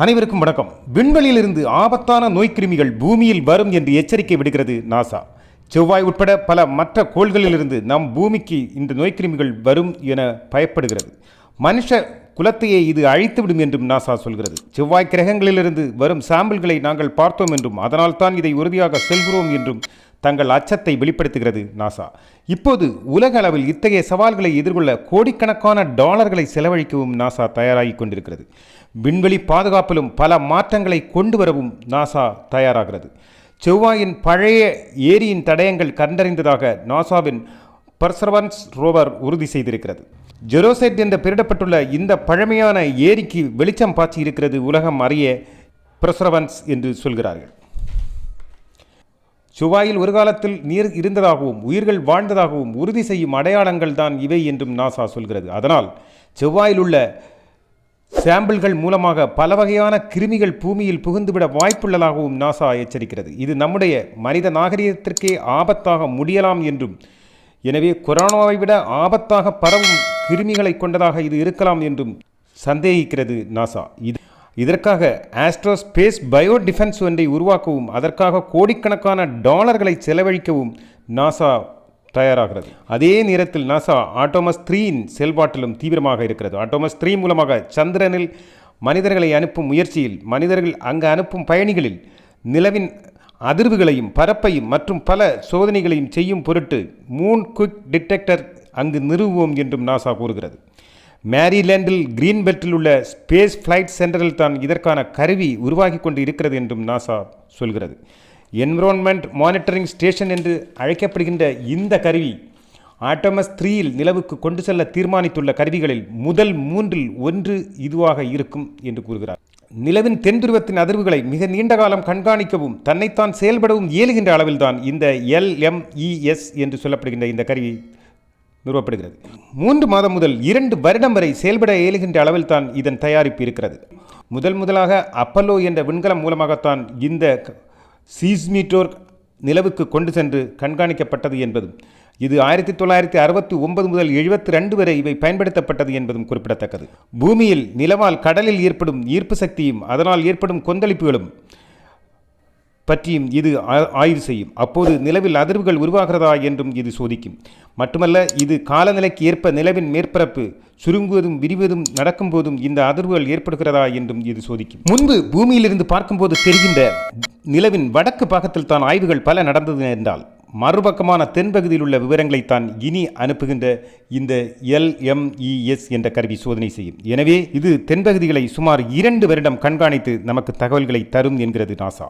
அனைவருக்கும் வணக்கம். விண்வெளியிலிருந்து ஆபத்தான நோய்க்கிருமிகள் பூமியில் வரும் என்று எச்சரிக்கை விடுகிறது நாசா. செவ்வாய் உட்பட பல மற்ற கோள்களிலிருந்து நம் பூமிக்கு இந்த நோய்க்கிருமிகள் வரும் என பயப்படுகிறது. மனுஷ குலத்தையே இது அழித்துவிடும் என்றும் நாசா சொல்கிறது. செவ்வாய் கிரகங்களிலிருந்து வரும் சாம்பிள்களை நாங்கள் பார்த்தோம் என்றும் அதனால்தான் இதை உறுதியாக செல்கிறோம் என்றும் தங்கள் அச்சத்தை வெளிப்படுத்துகிறது நாசா. இப்போது உலக அளவில் இத்தகைய சவால்களை எதிர்கொள்ள கோடிக்கணக்கான டாலர்களை செலவழிக்கவும் நாசா தயாராகி கொண்டிருக்கிறது. விண்வெளி பாதுகாப்பிலும் பல மாற்றங்களை கொண்டு வரவும் நாசா தயாராகிறது. செவ்வாயின் பழைய ஏரியின் தடயங்கள் கண்டறிந்ததாக நாசாவின் பர்சர்வன்ஸ் ரோவர் உறுதி செய்திருக்கிறது. ஜெரோசைட் என்று பெயரிடப்பட்டுள்ள இந்த பழமையான ஏரிக்கு வெளிச்சம் பாய்ச்சி இருக்கிறது உலகம் அறிய பிரசரவன்ஸ் என்று சொல்கிறார்கள். செவ்வாயில் ஒரு காலத்தில் நீர் இருந்ததாகவும் உயிர்கள் வாழ்ந்ததாகவும் உறுதி செய்யும் அடையாளங்கள் தான் இவை என்றும் நாசா சொல்கிறது. அதனால் செவ்வாயில் உள்ள சாம்பிள்கள் மூலமாக பல வகையான கிருமிகள் பூமியில் புகுந்துவிட வாய்ப்புள்ளதாகவும் நாசா எச்சரிக்கிறது. இது நம்முடைய மனித நாகரிகத்திற்கே ஆபத்தாக முடியலாம் என்றும் எனவே கொரோனாவை விட ஆபத்தாக பரவும் கிருமிகளை கொண்டதாக இது இருக்கலாம் என்றும் சந்தேகிக்கிறது நாசா. இது இதற்காக ஆஸ்ட்ரோஸ்பேஸ் பயோ டிஃபென்ஸ் ஒன்றை உருவாக்கவும் அதற்காக கோடிக்கணக்கான டாலர்களை செலவழிக்கவும் நாசா தயாராகிறது. அதே நேரத்தில் நாசா ஆட்டோமஸ் த்ரீயின் செயல்பாட்டிலும் தீவிரமாக இருக்கிறது. ஆட்டோமஸ் த்ரீ மூலமாக சந்திரனில் மனிதர்களை அனுப்பும் முயற்சியில் மனிதர்கள் அங்கு அனுப்பும் பயணிகளில் நிலவின் அதிர்வுகளையும் பரப்பையும் மற்றும் பல சோதனைகளையும் செய்யும் பொருட்டு மூன் குவிக் டிடெக்டர் அங்கு நிறுவுவோம் என்றும் நாசா கூறுகிறது. மேரிலேண்டில் கிரீன்பெல்ட்டில் உள்ள ஸ்பேஸ் ஃப்ளைட் சென்டரில் தான் இதற்கான கருவி உருவாகி கொண்டு இருக்கிறது என்றும் நாசா சொல்கிறது. என்விரான்மெண்ட் மானிட்டரிங் ஸ்டேஷன் என்று அழைக்கப்படுகின்ற இந்த கருவி ஆட்டோமஸ் த்ரீயில் நிலவுக்கு கொண்டு செல்ல தீர்மானித்துள்ள கருவிகளில் முதல் மூன்றில் ஒன்று இதுவாக இருக்கும் என்று கூறுகிறார். நிலவின் தென்துருவத்தின் அதிர்வுகளை மிக நீண்ட காலம் கண்காணிக்கவும் தன்னைத்தான் செயல்படவும் இயலுகின்ற அளவில்தான் இந்த எல்எம்இஎஸ் என்று சொல்லப்படுகின்ற இந்த கருவி நிறுவப்படுகிறது. மூன்று மாதம் முதல் இரண்டு வருடம் வரை செயல்பட இயலுகின்ற அளவில் தான் இதன் தயாரிப்பு இருக்கிறது. முதல் முதலாக அப்பல்லோ என்ற விண்கலம் மூலமாகத்தான் இந்த சீஸ்மீட்டோர் நிலவுக்கு கொண்டு சென்று கண்காணிக்கப்பட்டது என்பதும் இது ஆயிரத்தி தொள்ளாயிரத்தி அறுபத்தி ஒன்பது முதல் எழுபத்தி ரெண்டு வரை இவை பயன்படுத்தப்பட்டது என்பதும் குறிப்பிடத்தக்கது. பூமியில் நிலவால் கடலில் ஏற்படும் ஈர்ப்பு சக்தியும் அதனால் ஏற்படும் கொந்தளிப்புகளும் பற்றியும் இது ஆ- ஆய்வு செய்யும். அப்போது நிலவில் அதிர்வுகள் உருவாகிறதா என்றும் இது சோதிக்கும். மட்டுமல்ல இது காலநிலைக்கு ஏற்ப நிலவின் மேற்பரப்பு சுருங்குவதும் விரிவதும் நடக்கும்போதும் இந்த அதிர்வுகள் ஏற்படுகிறதா என்றும் இது சோதிக்கும். முன்பு பூமியிலிருந்து பார்க்கும்போது தெரிகின்ற நிலவின் வடக்கு பாகத்தில் தான் ஆய்வுகள் பல நடந்தது என்றால் மறுபக்கமான தென்பகுதியில் உள்ள விவரங்களைத்தான் இனி அனுப்புகின்ற இந்த எல்எம்இஎஸ் என்ற கருவி சோதனை செய்யும். எனவே இது தென்பகுதிகளை சுமார் இரண்டு வருடம் கண்காணித்து நமக்கு தகவல்களை தரும் என்கிறது நாசா.